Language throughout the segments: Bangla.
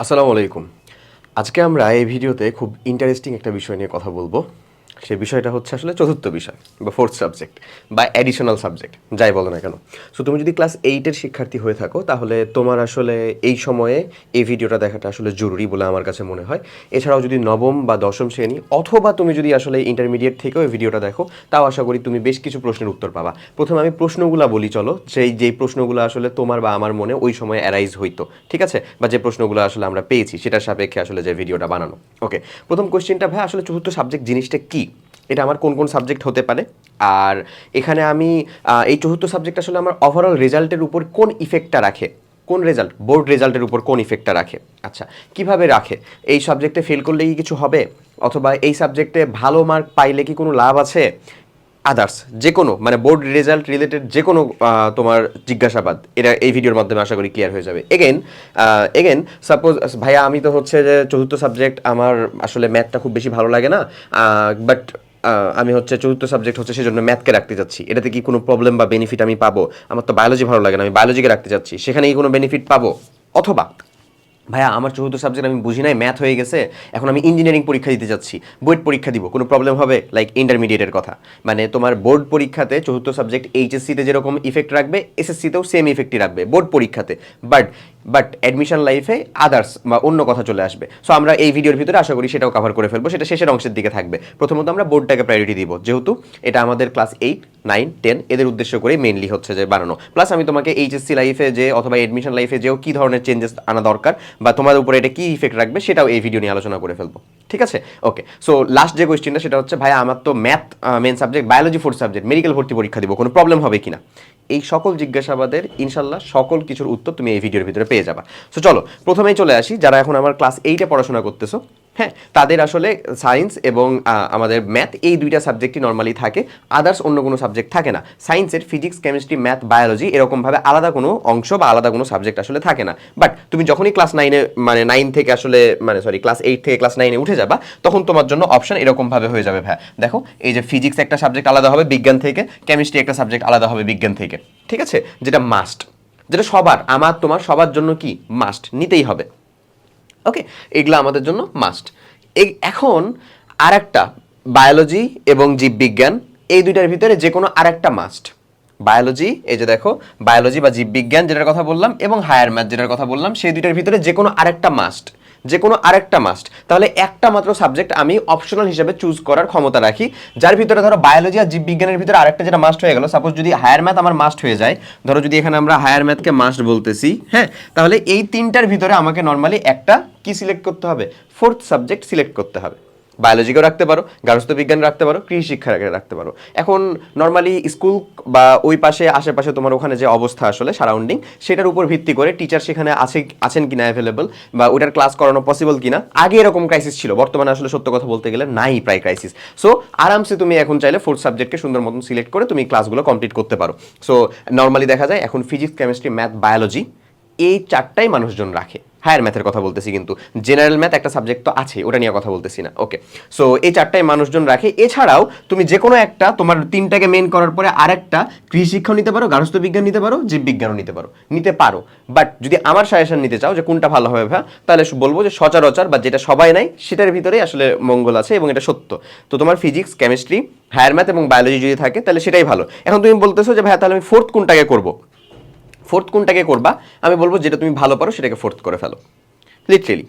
আসসালামু আলাইকুম। আজকে আমরা এই ভিডিওতে খুব ইন্টারেস্টিং একটা বিষয় নিয়ে কথা বলব। সেই বিষয়টা হচ্ছে আসলে চতুর্থ বিষয় বা ফোর্থ সাবজেক্ট বা অ্যাডিশনাল সাবজেক্ট যাই বলো না কেন। সো তুমি যদি ক্লাস এইটের শিক্ষার্থী হয়ে থাকো, তাহলে তোমার আসলে এই সময়ে এই ভিডিওটা দেখাটা আসলে জরুরি বলে আমার কাছে মনে হয়। এছাড়াও যদি নবম বা দশম শ্রেণি অথবা তুমি যদি আসলে ইন্টারমিডিয়েট থেকেও এই ভিডিওটা দেখো, তাও আশা করি তুমি বেশ কিছু প্রশ্নের উত্তর পাবা। প্রথমে আমি প্রশ্নগুলো বলি, চলো। সেই যেই প্রশ্নগুলো আসলে তোমার বা আমার মনে ওই সময় অ্যারাইজ হইতো, ঠিক আছে? বা যে প্রশ্নগুলো আসলে আমরা পেয়েছি, সেটার সাপেক্ষে আসলে যে ভিডিওটা বানানো। ওকে প্রথম কোশ্চেনটা ভাই, আসলে চতুর্থ সাবজেক্ট জিনিসটা কি? এটা আমার কোন কোন সাবজেক্ট হতে পারে। আর এখানে আমি এই চতুর্থ সাবজেক্ট আসলে আমার ওভারঅল রেজাল্টের উপর কোন ইফেক্টটা রাখে? কোন রেজাল্ট বোর্ড রেজাল্টের উপর কোন ইফেক্টটা রাখে? আচ্ছা কীভাবে রাখে? এই সাবজেক্টে ফেল করলে কি কিছু হবে? অথবা এই সাবজেক্টে ভালো মার্ক পাইলে কি কোনো লাভ আছে? আদার্স যে কোনো মানে বোর্ড রেজাল্ট রিলেটেড যে কোনো তোমার জিজ্ঞাসাবাদ এটা এই ভিডিওর মাধ্যমে আশা করি ক্লিয়ার হয়ে যাবে। এগেন এগেন সাপোজ ভাইয়া, আমি তো হচ্ছে যে চতুর্থ সাবজেক্ট আমার আসলে ম্যাথটা খুব বেশি ভালো লাগে না বাট আমি হচ্ছে চতুর্থ সাবজেক্ট হচ্ছে সেজন্য ম্যাথকে রাখতে চাচ্ছি এটাতে কি কোনো প্রবলেম বা বেনিফিট আমি পাবো? আমার তো বায়োলজি ভালো লাগে না, আমি বায়োলজিকে রাখতে চাচ্ছি সেখানে কি কোনো বেনিফিট পাবো? অথবা ভাইয়া, আমার চতুর্থ সাবজেক্ট আমি বুঝি নাই ম্যাথ হয়ে গেছে, এখন আমি ইঞ্জিনিয়ারিং পরীক্ষা দিতে যাচ্ছি। বোর্ড পরীক্ষা দিব, কোনো প্রবলেম হবে? লাইক ইন্টারমিডিয়েটের কথা। মানে তোমার বোর্ড পরীক্ষাতে চতুর্থ সাবজেক্ট এইচএসসিতে যেরকম ইফেক্ট রাখবে এসএসসিতেও সেম ইফেক্টই রাখবে বোর্ড পরীক্ষাতে। বাট বাট অ্যাডমিশন লাইফে আদার্স বা অন্য কথা চলে আসবে। সো আমরা এই ভিডিওর ভিতরে আশা করি সেটাও কভার করে ফেলব, সেটা শেষের অংশের দিকে থাকবে। প্রথমত আমরা বোর্ডটাকে প্রায়োরিটি দিব, যেহেতু এটা আমাদের ক্লাস এইট নাইন টেন এদের উদ্দেশ্য করে মেনলি হচ্ছে যে বানানো। প্লাস আমি তোমাকে এইচএসসি লাইফে যে অথবা এডমিশন লাইফে যেও কী ধরনের চেঞ্জেস আনা দরকার বা তোমার উপরে এটা কী ইফেক্ট রাখবে সেটাও এই ভিডিও নিয়ে আলোচনা করে ফেলব। ঠিক আছে? ওকে সো লাস্ট যে কোয়েশ্চেনটা সেটা হচ্ছে ভাই আমার তো math main subject biology fourth subject medical ভর্তি পরীক্ষা দিব, কোনো প্রবলেম হবে কিনা? এই সকল জিজ্ঞাসাবাদের ইনশাল্লাহ সকল কিছুর উত্তর তুমি এই ভিডিওর ভিতরে পেয়ে যাবা। সো চলো, প্রথমেই চলে আসি, যারা এখন আমার ক্লাস এইটে পড়াশোনা করতেছো হ্যাঁ তাদের আসলে সায়েন্স এবং আমাদের ম্যাথ এই দুইটা সাবজেক্টই নর্মালি থাকে আদার্স অন্য কোনো সাবজেক্ট থাকে না। সায়েন্সের ফিজিক্স কেমিস্ট্রি ম্যাথ বায়োলজি এরকমভাবে আলাদা কোনো অংশ বা আলাদা কোনো সাবজেক্ট আসলে থাকে না। বাট তুমি যখনই ক্লাস নাইনে মানে নাইন থেকে আসলে মানে সরি ক্লাস এইট থেকে ক্লাস নাইনে উঠে যাবা, তখন তোমার জন্য অপশন এরকমভাবে হয়ে যাবে ভাই দেখো, এই যে ফিজিক্স একটা সাবজেক্ট আলাদা হবে বিজ্ঞান থেকে কেমিস্ট্রি একটা সাবজেক্ট আলাদা হবে বিজ্ঞান থেকে। ঠিক আছে? যেটা মাস্ট যেটা সবার, আমার, তোমার সবার জন্য কি? মাস্ট নিতেই হবে। ওকে এগুলো আমাদের জন্য মাস্ট এই এখন আরেকটা বায়োলজি এবং জীববিজ্ঞান, এই দুইটার ভিতরে যে কোনো আর একটা মাস্ট বায়োলজি এই যে দেখো বায়োলজি বা জীববিজ্ঞান যেটার কথা বললাম এবং হায়ার ম্যাথ যেটার কথা বললাম, সেই দুইটার ভিতরে যে কোনো আরেকটা মাস্ট যে কোনো আরেকটা মাস্ট তাহলে একটা মাত্র সাবজেক্ট আমি অপশনাল হিসেবে চুজ করার ক্ষমতা রাখি, যার ভিতরে ধরো বায়োলজি আর জীববিজ্ঞানের ভিতরে আরেকটা যেটা মাস্ট হয়ে গেল। সাপোজ যদি হায়ার ম্যাথ আমার মাস্ট হয়ে যায়, ধরো যদি এখানে আমরা হায়ার ম্যাথকে মাস্ট বলতেছি হ্যাঁ? তাহলে এই তিনটার ভিতরে আমাকে নর্মালি একটা কি সিলেক্ট করতে হবে? ফোর্থ সাবজেক্ট সিলেক্ট করতে হবে। বায়োলজিকেও রাখতে পারো গার্হস্থ্য বিজ্ঞান রাখতে পারো কৃষি শিক্ষা রাখতে পারো। এখন নর্মালি স্কুল বা ওই পাশে, আশেপাশে তোমার ওখানে যে অবস্থা আসলে সারাউন্ডিং সেটার উপর ভিত্তি করে টিচার সেখানে আছে, আছেন কিনা অ্যাভেলেবল বা ওটার ক্লাস করানো পসিবল কিনা, আগে এরকম ক্রাইসিস ছিল, বর্তমানে আসলে সত্য কথা বলতে গেলে নাই প্রায় ক্রাইসিস সো আরামসে তুমি এখন চাইলে ফোর্থ সাবজেক্টকে সুন্দর মতন সিলেক্ট করে তুমি ক্লাসগুলো কমপ্লিট করতে পারো। সো নর্মালি দেখা যায় এখন ফিজিক্স কেমিস্ট্রি ম্যাথ বায়োলজি এই চারটাই মানুষজন রাখে। হায়ার ম্যাথের কথা বলতেছি কিন্তু জেনারেল ম্যাথ একটা সাবজেক্ট তো আছে ওটা নিয়ে কথা বলতেছি না ওকে সো এই চারটাই মানুষজন রাখে, এছাড়াও তুমি যে কোনো একটা তোমার তিনটাকে মেন করার পরে আরেকটা কৃষি শিক্ষাও নিতে পারো, গার্হস্থ্য বিজ্ঞান নিতে পারো জীববিজ্ঞানও নিতে পারো নিতে পারো। বাট যদি আমার সাজেশন নিতে চাও যে কোনটা ভালো হবে ভাই তাহলে বলব যে সচরাচর বা যেটা সবাই নাই সেটার ভিতরেই আসলে মঙ্গল আছে এবং এটা সত্য। তো তোমার ফিজিক্স কেমিস্ট্রি হায়ার ম্যাথ এবং বায়োলজি যদি থাকে, তাহলে সেটাই ভালো। এখন তুমি বলতেছো যে ভাই তাহলে আমি ফোর্থ কোনটাকে করব? ফোর্থ কোনটাকে করবা? আমি বলব যেটা তুমি ভালো পারো সেটাকে ফোর্থ করে ফেলো। লিটারেলি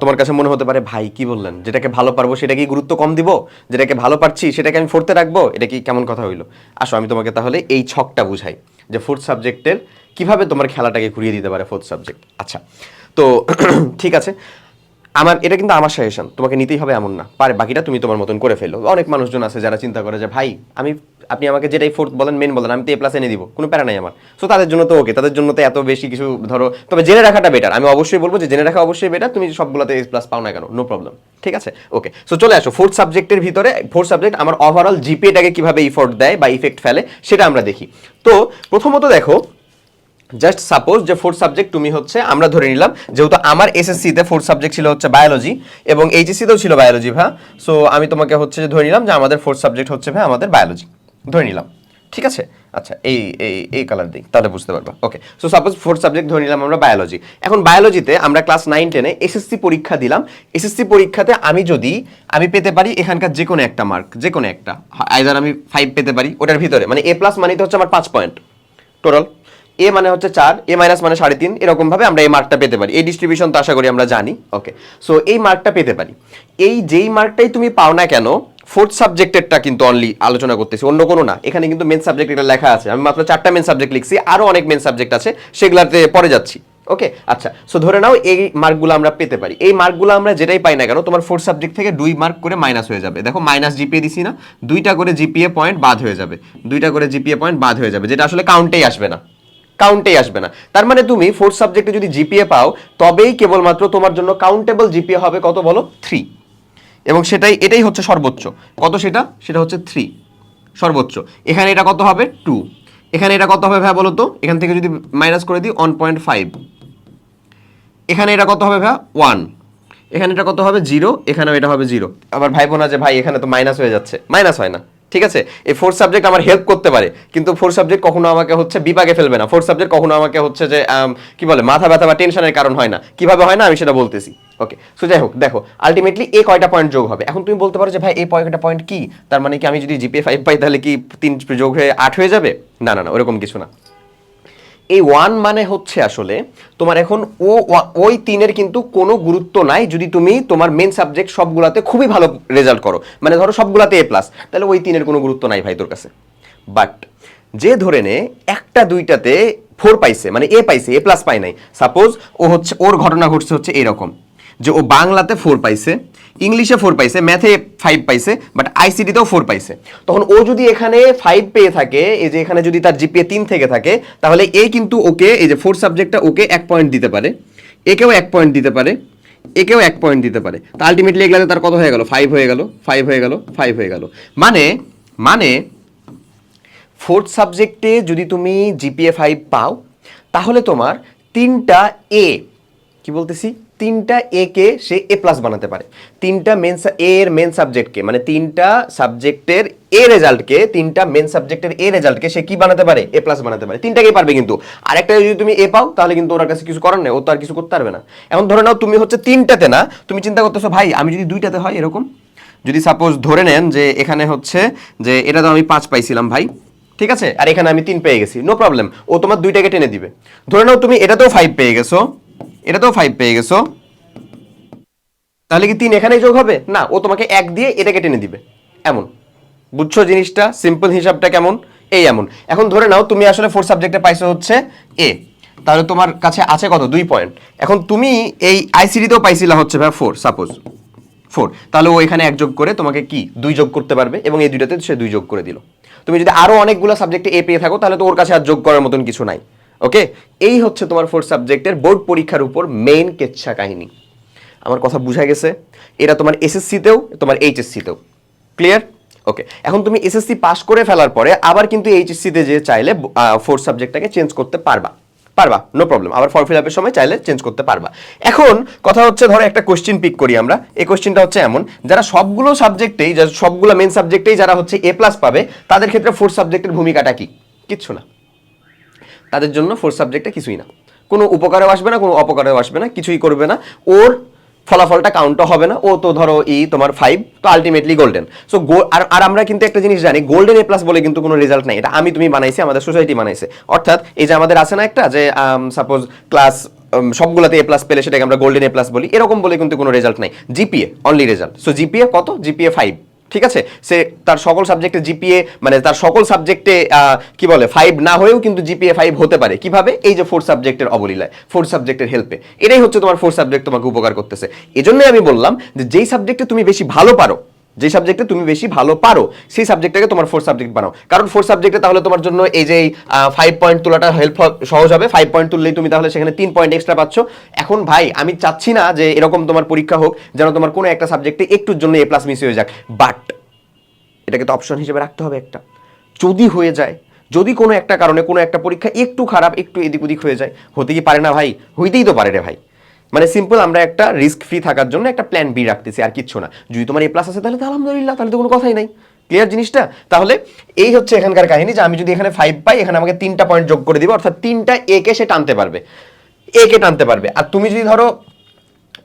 তোমার কাছে মনে হতে পারে, ভাই, কি বললেন? যেটাকে ভালো পারব সেটা কি গুরুত্ব কম দিব? যেটাকে ভালো পারছি সেটাকে আমি ফোর্থে রাখব? এটা কি কেমন কথা হইল? আসো, আমি তোমাকে তাহলে এই ছকটা বুঝাই, যে ফোর্থ সাবজেক্টের কীভাবে তোমার খেলাটাকে ঘুরিয়ে দিতে পারে ফোর্থ সাবজেক্ট আচ্ছা তো ঠিক আছে। আমার, এটা কিন্তু আমার সাজেশন তোমাকে নিতেই হবে এমন না। পারে, বাকিটা তুমি তোমার মতন করে ফেলো। অনেক মানুষজন আছে যারা চিন্তা করে যে, ভাই, আমি আপনি আমাকে যেটাই ফোর্থ বলেন মেন বলেন, আমি তো এ প্লাস এনে দিব, কোনো প্যারা নাই আমার। সো তাদের জন্য তো ওকে তাদের জন্য তো এত বেশি কিছু ধরো, তবে জেনে রাখাটা বেটার আমি অবশ্যই বলব যে, জেনে রাখা অবশ্যই বেটার তুমি সবগুলোতে এ প্লাস পাও না কেন নো প্রবলেম ঠিক আছে? ওকে সো চলে আসো ফোর্থ সাবজেক্টের ভিতরে ফোর্থ সাবজেক্ট আমার ওভারঅল জিপিএটাকে কীভাবে ইফোর্ট দেয় বা ইফেক্ট ফেলে, সেটা আমরা দেখি। তো, প্রথমত দেখো জাস্ট সাপোজ যে ফোর্থ সাবজেক্ট তুমি হচ্ছে, আমরা ধরে নিলাম, যেহেতু আমার এসএসসিতে ফোর্থ সাবজেক্ট ছিল হচ্ছে বায়োলজি এবং এইচএসসিতেও ছিল বায়োলজি ভা সো আমি তোমাকে হচ্ছে যে ধরে নিলাম যে আমাদের ফোর্থ সাবজেক্ট হচ্ছে, ভাই, আমাদের বায়োলজি ধরে নিলাম। ঠিক আছে? আচ্ছা এই এই এই কালার দিই, তাহলে বুঝতে পারবা। Okay so suppose fourth subject ধরে নিলাম আমরা বায়োলজি এখন বায়োলজিতে আমরা ক্লাস নাইন টেনে এসএসসি পরীক্ষা দিলাম। এসএসসি পরীক্ষাতে আমি যদি, আমি পেতে পারি এখানকার যে কোনো একটা মার্ক যে কোনো একটা। আইদার আমি ফাইভ পেতে পারি, ওটার ভিতরে। মানে এ প্লাস মানে তো হচ্ছে আমার পাঁচ পয়েন্ট টোটাল এ মানে হচ্ছে চার এ মাইনাস মানে সাড়ে তিন, এরকমভাবে আমরা এই মার্কটা পেতে পারি। এই ডিস্ট্রিবিউশন তো আশা করি আমরা জানি। ওকে সো এই মার্কটা পেতে পারি। এই যেই মার্কটাই তুমি পাও না কেন ফোর্থ সাবজেক্টেরটা কিন্তু অনলি আলোচনা করতেছি, অন্য কোনো না। এখানে কিন্তু মেন সাবজেক্ট এটা লেখা আছে। আমি মাত্র চারটা মেন সাবজেক্ট লিখছি আরও অনেক মেন সাবজেক্ট আছে, সেগুলাতে পরে যাচ্ছি। ওকে আচ্ছা সো ধরে নাও এই মার্কগুলো আমরা পেতে পারি। এই মার্কগুলো আমরা যেটাই পাই না কেন, তোমার ফোর্থ সাবজেক্ট থেকে দুই মার্ক করে মাইনাস হয়ে যাবে। দেখো মাইনাস জিপিএ দিছি না, দুইটা করে জিপিএ পয়েন্ট বাদ হয়ে যাবে। দুইটা করে জিপিএ পয়েন্ট বাদ হয়ে যাবে, যেটা আসলে কাউন্টেই আসবে না। কাউন্টেই আসবে না। তার মানে তুমি ফোর্থ সাবজেক্টে যদি জিপিএ পাও, তবেই কেবলমাত্র তোমার জন্য কাউন্টেবল জিপিএ হবে কত বলো? থ্রি এবং সেটাই, এটাই হচ্ছে সর্বোচ্চ। কত সেটা? সেটা হচ্ছে থ্রি সর্বোচ্চ। এখানে এটা কত হবে? টু এখানে এটা কত হবে ভাই বলো তো এখান থেকে যদি মাইনাস করে দিই ওয়ান পয়েন্ট ফাইভ এখানে এটা কত হবে ভাই ওয়ান এখানে এটা কত হবে? জিরো এখানেও এটা হবে জিরো আবার ভাই বোনা যে ভাই, এখানে তো মাইনাস হয়ে যাচ্ছে। মাইনাস হয় না। ঠিক আছে? এই ফোর্থ সাবজেক্ট আমার হেল্প করতে পারে। কিন্তু ফোর্থ সাবজেক্ট কখনো আমাকে হচ্ছে বিপাকে ফেলবে না। ফোর্থ সাবজেক্ট কখনো আমাকে হচ্ছে যে কি বলে, মাথা ব্যথা বা টেনশনের কারণ হয় না। কীভাবে হয় না? আমি সেটা বলতেছি। ওকে সো যাই হোক, দেখো আলটিমেটলি এই কয়টা পয়েন্ট যোগ হবে? এখন তুমি বলতে পারো যে, ভাই এই কয়টা পয়েন্ট কি? তার মানে কি আমি যদি জিপিএ ফাইভ পাই, তাহলে কি তিন যোগ হয়ে আট হয়ে যাবে? না না না, ওরকম কিছু না। এই ওয়ান মানে হচ্ছে আসলে তোমার এখন ও, ওই তিনের কিন্তু কোনো গুরুত্ব নাই যদি তুমি তোমার মেন সাবজেক্ট সবগুলাতে খুবই ভালো রেজাল্ট করো। মানে ধরো সবগুলাতে এ প্লাস তাহলে ওই তিনের কোনো গুরুত্ব নাই ভাই তোর কাছে। বাট যে ধরে নে একটা দুইটাতে ফোর পাইছে মানে এ পাইছে এ প্লাস পাই নাই। সাপোজ ও হচ্ছে, ওর ঘটনা ঘটছে হচ্ছে এরকম। যে ও বাংলাতে ফোর পাইছে, ইংলিশে ফোর পাইছে ম্যাথে ফাইভ পাইছে বাট আইসিটিতেও ফোর পাইছে। তখন ও যদি এখানে ফাইভ পেয়ে থাকে, এই যে এখানে যদি তার জিপিএ তিন থেকে থাকে, তাহলে এই কিন্তু ওকে, এই যে ফোর সাবজেক্টটা ওকে এক পয়েন্ট দিতে পারে। একেও এক পয়েন্ট দিতে পারে, একেও এক পয়েন্ট দিতে পারে। তা আলটিমেটলি এগুলাতে তার কত হয়ে গেল? ফাইভ হয়ে গেল ফাইভ হয়ে গেল ফাইভ হয়ে গেল। মানে মানে ফোর্থ সাবজেক্টে যদি তুমি জিপিএ ফাইভ পাও, তাহলে তোমার তিনটা এ কি বলতেছি? তিনটা এ কে সে এ প্লাস বানাতে পারে। তিনটা মেন এ এর মেন সাবজেক্টকে মানে তিনটা সাবজেক্টের এ রেজাল্টকে তিনটা মেন সাবজেক্টের এ রেজাল্টকে সে কি বানাতে পারে? এ প্লাস বানাতে পারে। তিনটাকেই পারবে কিন্তু। আরেকটা যদি তুমি এ পাও, তাহলে কিন্তু ওর কাছে কিছু করার নেই, ও তো আর কিছু করতে পারবে না। এখন ধরে নাও, তুমি হচ্ছে তিনটাতে না, তুমি চিন্তা করতেছো, ভাই, আমি যদি দুইটাতে হয় এরকম? যদি সাপোজ ধরে নেন যে এখানে হচ্ছে যে এটা তো আমি পাঁচ পাইছিলাম, ভাই। ঠিক আছে? আর এখানে আমি তিন পেয়ে গেছি। নো প্রবলেম ও তোমার দুইটাকে টেনে দিবে। ধরে নাও, তুমি এটাতেও ফাইভ পেয়ে গেছো। এটাতেও ফাইভ পেয়ে গেছো। তাহলে কি তিন এখানেই যোগ হবে? না, ও তোমাকে এক দিয়ে এটাকে টেনে দিবে। এমন। বুঝছ জিনিসটা? সিম্পল হিসাবটা কেমন? এই এমন। এখন ধরে নাও, তুমি আসলে ফোর সাবজেক্টে পাইছো হচ্ছে এ তাহলে তোমার কাছে আছে কত? দুই পয়েন্ট এখন তুমি এই আইসিডিতেও পাইছিলা হচ্ছে ভাই ফোর সাপোজ ফোর তাহলে ও এখানে এক যোগ করে তোমাকে কি? দুই যোগ করতে পারবে এবং এই দুইটাতে সে দুই যোগ করে দিল। তুমি যদি আরও অনেকগুলো সাবজেক্টে এ পেয়ে থাকো, তাহলে তো ওর কাছে আর যোগ করার মতন কিছু নাই। ওকে এই হচ্ছে তোমার ফোর সাবজেক্টের বোর্ড পরীক্ষার উপর মেইন কেচ্ছা কাহিনী। আমার কথা বুঝা গেছে? এটা তোমার এসএসসিতেও তোমার এইচএসসিতেও ক্লিয়ার ওকে এখন তুমি এসএসসি পাস করে ফেলার পরে আবার কিন্তু এইচএসসিতে যে চাইলে ফোর্থ সাবজেক্টটাকে চেঞ্জ করতে পারবা। পারবা? নো প্রবলেম আবার ফর্ম ফিল আপের সময় চাইলে চেঞ্জ করতে পারবা। এখন কথা হচ্ছে, ধরো একটা কোশ্চেন পিক করি আমরা। এই কোশ্চেনটা হচ্ছে এমন, যারা সবগুলো সাবজেক্টেই যারা সবগুলো মেন সাবজেক্টেই যারা হচ্ছে এ প্লাস পাবে, তাদের ক্ষেত্রে ফোর্থ সাবজেক্টের ভূমিকাটা কি? কিচ্ছু না। তাদের জন্য ফোর্থ সাবজেক্টটা কিছুই না। কোনো উপকারেও আসবে না, কোনো অপকারেও আসবে না, কিছুই করবে না। ওর ফলাফলটা কাউন্টও হবে না। ও তো ধরো ই তোমার ফাইভ তো আলটিমেটলি গোল্ডেন সো আর আর আমরা কিন্তু একটা জিনিস জানি গোল্ডেন এ প্লাস বলে কিন্তু কোনো রেজাল্ট নাই। এটা আমি তুমি বানাইছি, আমাদের সোসাইটি বানাইছে। অর্থাৎ এই যে আমাদের আছে না একটা যে সাপোজ ক্লাস সবগুলোতে এ প্লাস পেলে সেটাকে আমরা গোল্ডেন এ প্লাস বলি, এরকম বলে কিন্তু কোনো রেজাল্ট নাই। GPA only result so GPA কত? জিপিএ ফাইভ ঠিক আছে? সে তার সকল সাবজেক্টে জিপিএ মানে তার সকল সাবজেক্টে কি বলে ফাইভ না হয়েও কিন্তু জিপিএ ফাইভ হতে পারে। কীভাবে? এই যে ফোর্থ সাবজেক্টের অবলীলায় ফোর্থ সাবজেক্টের হেল্পে এটাই হচ্ছে তোমার ফোর্থ সাবজেক্ট তোমাকে উপকার করতেছে। এজন্যই আমি বললাম যে, যেই সাবজেক্টে তুমি বেশি ভালো পারো যে সাবজেক্টে তুমি বেশি ভালো পারো, সেই সাবজেক্টটাকে তোমার ফোর্থ সাবজেক্ট বানাও। কারণ ফোর্থ সাবজেক্টে তাহলে তোমার জন্য এই যে ফাইভ পয়েন্ট তোলাটা হেল্প সহজ হবে। ফাইভ পয়েন্ট তুললেই তুমি তাহলে সেখানে তিন পয়েন্ট এক্সট্রা পাচ্ছ। এখন ভাই, আমি চাচ্ছি না যে এরকম তোমার পরীক্ষা হোক, যেন তোমার কোনো একটা সাবজেক্টে একটুর জন্য এ প্লাস মিস হয়ে যাক। বাট এটাকে তো অপশন হিসেবে রাখতে হবে একটা। যদি হয়ে যায়, যদি কোনো একটা কারণে কোনো একটা পরীক্ষা একটু খারাপ, একটু এদিক ওদিক হয়ে যায়, হতে কি পারে না ভাই? হইতেই তো পারে রে ভাই। মানে সিম্পল আমরা একটা রিস্ক ফ্রি থাকার জন্য একটা প্ল্যান বি রাখতেছি, আর কিচ্ছু না। যদি তোমার এ প্লাস আছে, তাহলে তো আলহামদুলিল্লাহ, তাহলে তো কোনো কথাই নাই। ক্লিয়ার জিনিসটা? তাহলে এই হচ্ছে এখানকার কাহিনী যে আমি যদি এখানে ফাইভ পাই, এখানে আমাকে তিনটা পয়েন্ট যোগ করে দিবে, অর্থাৎ তিনটা এ কে সে টানতে পারবে। এ কে টানতে পারবে। আর তুমি যদি ধরো,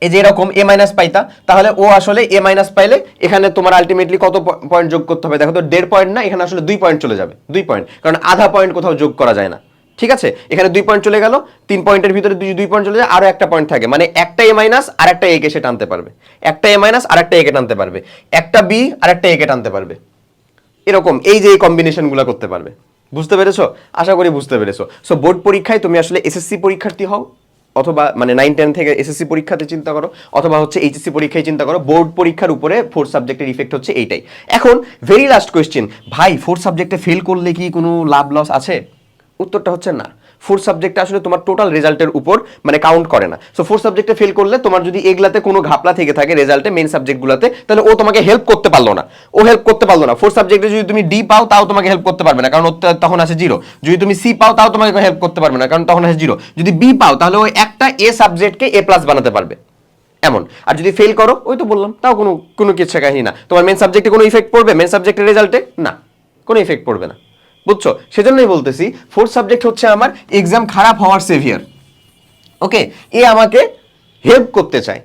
এই যে এরকম এ মাইনাস পাইতা, তাহলে ও আসলে এ মাইনাস পাইলে এখানে তোমার আলটিমেটলি কত পয়েন্ট যোগ করতে হবে? দেখো তো, দেড় পয়েন্ট না, এখানে আসলে দুই পয়েন্ট চলে যাবে, দুই পয়েন্ট কারণ আধা পয়েন্ট কোথাও যোগ করা যায় না। ঠিক আছে? এখানে দুই পয়েন্ট চলে গেল, তিন পয়েন্টের ভিতরে দুই পয়েন্ট চলে যায় আরও একটা পয়েন্ট থাকে। মানে একটা এ মাইনাস আর একটা এ কে সে টানতে পারবে। একটা এ মাইনাস আর একটা এ কে টানতে পারবে। একটা বি আর একটা এ কে টানতে পারবে। এরকম এই যে এই কম্বিনেশনগুলো করতে পারবে। বুঝতে পেরেছ? আশা করি বুঝতে পেরেছ। সো বোর্ড পরীক্ষায় তুমি আসলে এসএসসি পরীক্ষার্থী হও, অথবা মানে নাইন টেন থেকে এসএসসি পরীক্ষাতে চিন্তা করো, অথবা হচ্ছে এইচএসসি পরীক্ষায় চিন্তা করো বোর্ড পরীক্ষার উপরে ফোর্থ সাবজেক্টের ইফেক্ট হচ্ছে এইটাই। এখন ভেরি লাস্ট কোয়েশ্চেন ভাই ফোর্থ সাবজেক্টে ফেল করলে কি কোনো লাভ লস আছে? উত্তরটা হচ্ছে না। ফোর্থ সাবজেক্টে আসলে তোমার টোটাল রেজাল্টের উপর মানে কাউন্ট করে না। সো ফোর্থ সাবজেক্টে ফেল করলে তোমার যদি এগুলাতে কোনো ঘাপলা থেকে থাকে রেজাল্টে মেন সাবজেক্টগুলোতে তাহলে ও তোমাকে হেল্প করতে পারল না। ও হেল্প করতে পারল না। ফোর্থ সাবজেক্টে যদি তুমি ডি পাও, তাও তোমাকে হেল্প করতে পারবে না। কারণ তখন আছে জিরো যদি তুমি সি পাও, তাও তোমাকে হেল্প করতে পারবে না। কারণ তখন আছে জিরো যদি বি পাও, তাহলে ওই একটা এ সাবজেক্টকে এ প্লাস বানাতে পারবে। এমন। আর যদি ফেল করো, ওই তো বললাম, তাও কোনো কোনো কিছু কাহিনী না। তোমার মেন সাবজেক্টে কোনো ইফেক্ট পড়বে? মেন সাবজেক্টের রেজাল্টে না। কোনো ইফেক্ট পড়বে না। বুঝছ? সেজন্যই বলতেছি ফোর্থ সাবজেক্ট হচ্ছে আমার এক্সাম খারাপ হওয়ার সেভিয়ার ওকে এ আমাকে হেল্প করতে চায়।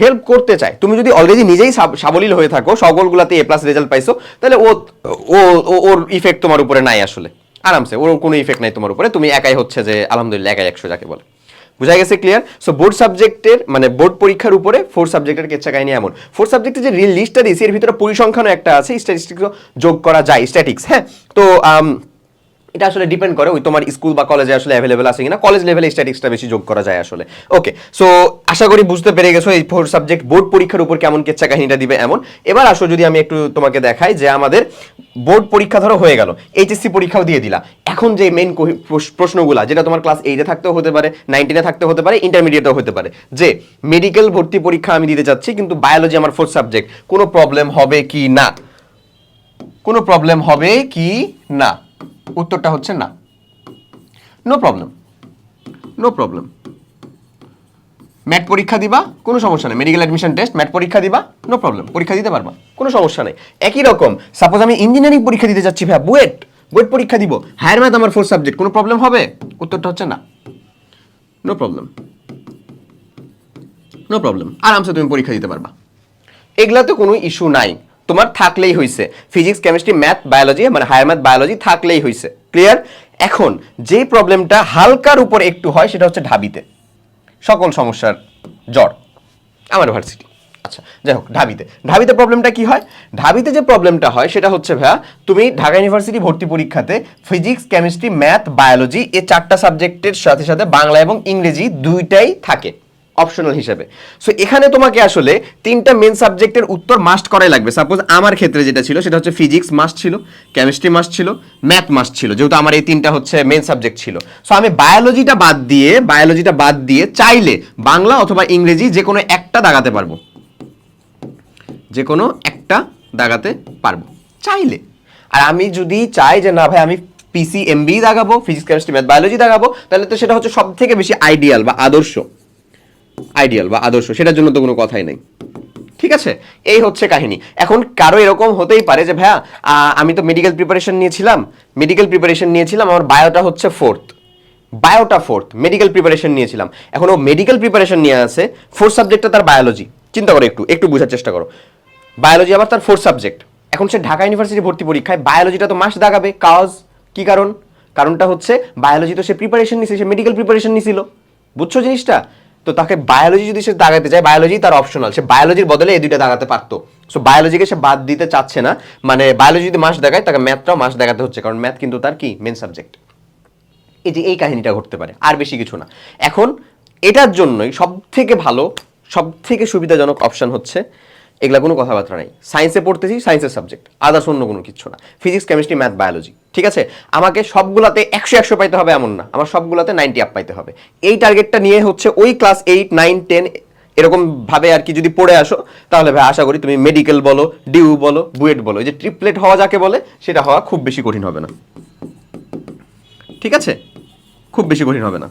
হেল্প করতে চায়। তুমি যদি অলরেডি নিজেই সাবলীল হয়ে থাকো, সকলগুলাতে এ প্লাস রেজাল্ট পাইছো, তাহলে ও ও ওর ইফেক্ট তোমার উপরে নাই আসলে। আরামসে, ওর কোনো ইফেক্ট নাই তোমার উপরে। তুমি একাই হচ্ছে যে, আলহামদুলিল্লাহ, একাই একশো যাকে বলে। বুঝা গেছে ক্লিয়ার সো বোর্ড সাবজেক্টের মানে বোর্ড পরীক্ষার উপরে ফোর সাবজেক্টের কেচ্ছা কাহিনী এমন। ফোর সাবজেক্টের যে রিল লিস্টটা দিয়েছি এর ভিতরে পরিসংখ্যানও একটা আছে স্ট্যাটিস্টিক্সও যোগ করা যায় স্ট্যাটিক্স হ্যাঁ? তো এটা আসলে ডিপেন্ড করে ওই তোমার স্কুল বা কলেজে আসলে অ্যাভেলেবেল আছে কিনা। কলেজ লেভেলে স্ট্যাটিক্সটা বেশি যোগ করা যায় আসলে। ওকে সো আশা করি বুঝতে পেরে গেছো এই ফোর সাবজেক্ট বোর্ড পরীক্ষার উপর কেমন কেচ্ছা কাহিনীটা দিবে এমন। এবার আসো যদি আমি একটু তোমাকে দেখাই যে আমাদের বোর্ড পরীক্ষা ধরো হয়ে গেল এইচএসসি পরীক্ষাও দিয়ে দিলা। এখন যে মেন প্রশ্নগুলা, যেটা তোমার ক্লাস এইটে থাকতেও হতে পারে নাইনটিনে থাকতে হতে পারে ইন্টারমিডিয়েটেও হতে পারে। যে মেডিকেল ভর্তি পরীক্ষা আমি দিতে চাচ্ছি, কিন্তু বায়োলজি আমার ফোর্থ সাবজেক্ট কোনো প্রবলেম হবে কি না? কোনো প্রবলেম হবে কি না? উত্তরটা হচ্ছে না। No problem no problem mat পরীক্ষা দিবা, কোনো সমস্যা নেই। মেডিকেল অ্যাডমিশন টেস্ট ম্যাট পরীক্ষা দিবা নো প্রবলেম পরীক্ষা দিতে পারবা, কোনো সমস্যা নেই। একই রকম সাপোজ আমি ইঞ্জিনিয়ারিং পরীক্ষা দিতে যাচ্ছি ভাই বুয়েট বুয়েট পরীক্ষা দিব। হায়ার ম্যাথ আমার ফোর্থ সাবজেক্ট কোনো প্রবলেম হবে? উত্তরটা হচ্ছে না। নো প্রবলেম নো প্রবলেম আরামসে তুমি পরীক্ষা দিতে পারবা। এগুলাতে কোনো ইস্যু নাই। তোমার থাকলেই হয়েছে ফিজিক্স কেমিস্ট্রি ম্যাথ বায়োলজি মানে হায়ার ম্যাথ বায়োলজি থাকলেই হয়েছে ক্লিয়ার এখন যে প্রবলেমটা হালকার উপর একটু হয়, সেটা হচ্ছে ঢাবিতে। সকল সমস্যার জ্বর। আমার ভার্সিটি আচ্ছা যাই হোক, ঢাবিতে। ঢাবিতে প্রবলেমটা কি হয়? ঢাবিতে যে প্রবলেমটা হয়, সেটা হচ্ছে ভাইয়া, তুমি ঢাকা ইউনিভার্সিটি ভর্তি পরীক্ষাতে ফিজিক্স কেমিস্ট্রি ম্যাথ বায়োলজি এই চারটা সাবজেক্টের সাথে সাথে বাংলা এবং ইংরেজি দুইটাই থাকে। অপশনাল হিসাবে। সো এখানে তোমাকে আসলে তিনটা মেন সাবজেক্টের উত্তর মাস্ট করাই লাগবে। সাপোজ আমার ক্ষেত্রে যেটা ছিল, সেটা হচ্ছে ফিজিক্স মাস্ট ছিল কেমিস্ট্রি মাস্ট ছিল ম্যাথ মাস্ট ছিল, যেহেতু আমার এই তিনটা হচ্ছে মেন সাবজেক্ট ছিল। সো আমি বায়োলজিটা বাদ দিয়ে বায়োলজিটা বাদ দিয়ে চাইলে বাংলা অথবা ইংরেজি যে কোনো একটা দাগাতে পারব। যে কোনো একটা দাগাতে পারব। চাইলে। আর আমি যদি চাই যে, না ভাই, আমি পিসি এমবি দাগাবো ফিজিক্স কেমিস্ট্রি ম্যাথ বায়োলজি দাগাবো, তাহলে তো সেটা হচ্ছে সব থেকে বেশি আইডিয়াল বা আদর্শ। আইডিয়াল বা আদর্শ, সেটার জন্য তো কোনো কথাই নেই। ঠিক আছে? এই হচ্ছে কাহিনী। এখন কারও এরকম হতেই পারে যে, ভাইয়া আমি তো মেডিকেল প্রিপারেশন নিয়েছিলাম। মেডিকেল প্রিপারেশন নিয়েছিলাম, আমার বায়োটা হচ্ছে ফোর্থ বায়োটা ফোর্থ মেডিকেল প্রিপারেশন নিয়েছিলাম। এখন ও মেডিকেল প্রিপারেশন নিয়ে আছে ফোর্থ সাবজেক্টটা তার বায়োলজি চিন্তা করো একটু একটু বোঝার চেষ্টা করো। বায়োলজি আবার তার ফোর্থ সাবজেক্ট এখন সে ঢাকা ইউনিভার্সিটি ভর্তি পরীক্ষায় বায়োলজিটা তো মাস দাগাবে। কাজ কি কারণ? কারণটা হচ্ছে বায়োলজি তো সে প্রিপারেশন নিছে, সে মেডিকেল প্রিপারেশন নিছিল। বুঝছ জিনিসটা? তো তাকে বায়োলজি যদি সে দাগাতে চায় বায়োলজি তার অপশনাল সে বায়োলজির বদলে এই দুইটা দাগাতে পারতো। সো বায়োলজিকে সে বাদ দিতে চাচ্ছে না। মানে বায়োলজি যদি মাস দেখায়, তাকে ম্যাথটাও মাস দেখাতে হচ্ছে। কারণ ম্যাথ কিন্তু তার কি? মেন সাবজেক্ট এই যে এই কাহিনীটা ঘটতে পারে, আর বেশি কিছু না। এখন, এটার জন্যই সব থেকে ভালো সব থেকে সুবিধাজনক অপশন হচ্ছে এগুলা কোনো কথাবার্তা নেই। সায়েন্সে পড়তেছি সায়েন্সের সাবজেক্ট আদার্স অন্য কোনো কিছু না। ফিজিক্স কেমিস্ট্রি ম্যাথ বায়োলজি ঠিক আছে? আমাকে সবগুলাতে একশো একশো পাইতে হবে এমন না। আমার সবগুলাতে নাইনটি আপ পাইতে হবে। এই টার্গেটটা নিয়ে হচ্ছে ওই ক্লাস এইট নাইন টেন এরকম ভাবে আর কি যদি পড়ে আসো, তাহলে ভাই আশা করি তুমি মেডিকেল বলো ডিউ বলো বুয়েট বলো, এই যে ট্রিপলেট হওয়া যাকে বলে, সেটা হওয়া খুব বেশি কঠিন হবে না। ঠিক আছে? খুব বেশি কঠিন হবে না।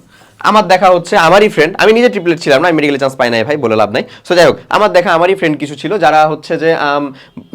আমার দেখা হচ্ছে আমারই ফ্রেন্ড আমি নিজে ট্রিপলেট ছিলাম না মেডিকেল চান্স পাই নাই ভাই, বলে লাভ নাই। সো যাই হোক, আমার দেখা আমারই ফ্রেন্ড কিছু ছিল, যারা হচ্ছে যে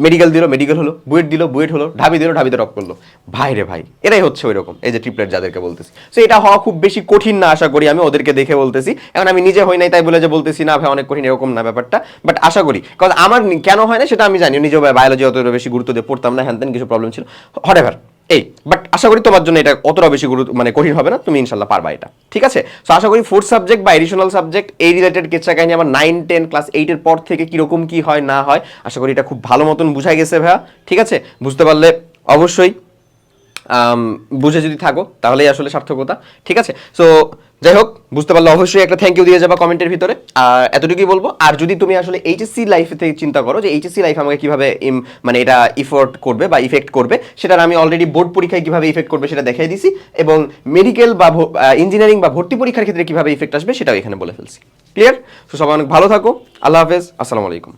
মেডিকেল দিল মেডিকেল হলো, বুয়েট দিল, বুয়েট হলো, ঢাবি দিল, ঢাবিতে টপ করল। ভাই রে ভাই, এরাই হচ্ছে ওই রকম এই যে ট্রিপলেট যাদেরকে বলতেছি। সো এটা হওয়া খুব বেশি কঠিন না, আশা করি আমি ওদেরকে দেখে বলতেছি। এখন আমি নিজে হই নাই, তাই বলে যে বলতেছি, না ভাই, অনেক কঠিন, এরকম না ব্যাপারটা। বাট আশা করি কারণ আমার কেন হয় না সেটা আমি জানি, নিজেও বায়োলজি অতটা বেশি গুরুত্ব দিয়ে পড়তাম না, হ্যান কিছু প্রবলেম ছিল। হটেভার এই বাট আশা করি তোমার জন্য এটা অতটা বেশি গুরুত্ব মানে কঠিন হবে না, তুমি ইনশাল্লাহ পারবা এটা, ঠিক আছে? সো আশা করি ফোর্থ সাবজেক্ট বা এডিশনাল সাবজেক্ট এই রিলেটেড কেচ্ছা কাহিনী আমার নাইন টেন ক্লাস এইটের পর থেকে কীরকম কী হয়, না হয়, আশা করি এটা খুব ভালো মতন বুঝাই গেছে ভাইয়া, ঠিক আছে? বুঝতে পারলে অবশ্যই বুঝে যদি থাকো, তাহলেই আসলে সার্থকতা। ঠিক আছে? সো যাই হোক, বুঝতে পারলে অবশ্যই একটা থ্যাংক ইউ দিয়ে যাবা কমেন্টের ভিতরে। আর এতটুকুই বলব, আর যদি তুমি আসলে এইচএসসি লাইফ থেকে চিন্তা করো যে এইচএসসি লাইফ আমাকে কীভাবে মানে এটা ইফোর্ট করবে বা ইফেক্ট করবে, সেটার আমি অলরেডি বোর্ড পরীক্ষায় কীভাবে ইফেক্ট করবে সেটা দেখাই দিছি, এবং মেডিকেল বা ইঞ্জিনিয়ারিং বা ভর্তি পরীক্ষার ক্ষেত্রে কীভাবে ইফেক্ট আসবে সেটাও এখানে বলে ফেলছি। ক্লিয়ার তো সবাই অনেক ভালো থাকো। আল্লাহ হাফেজ। আসসালামু আলাইকুম।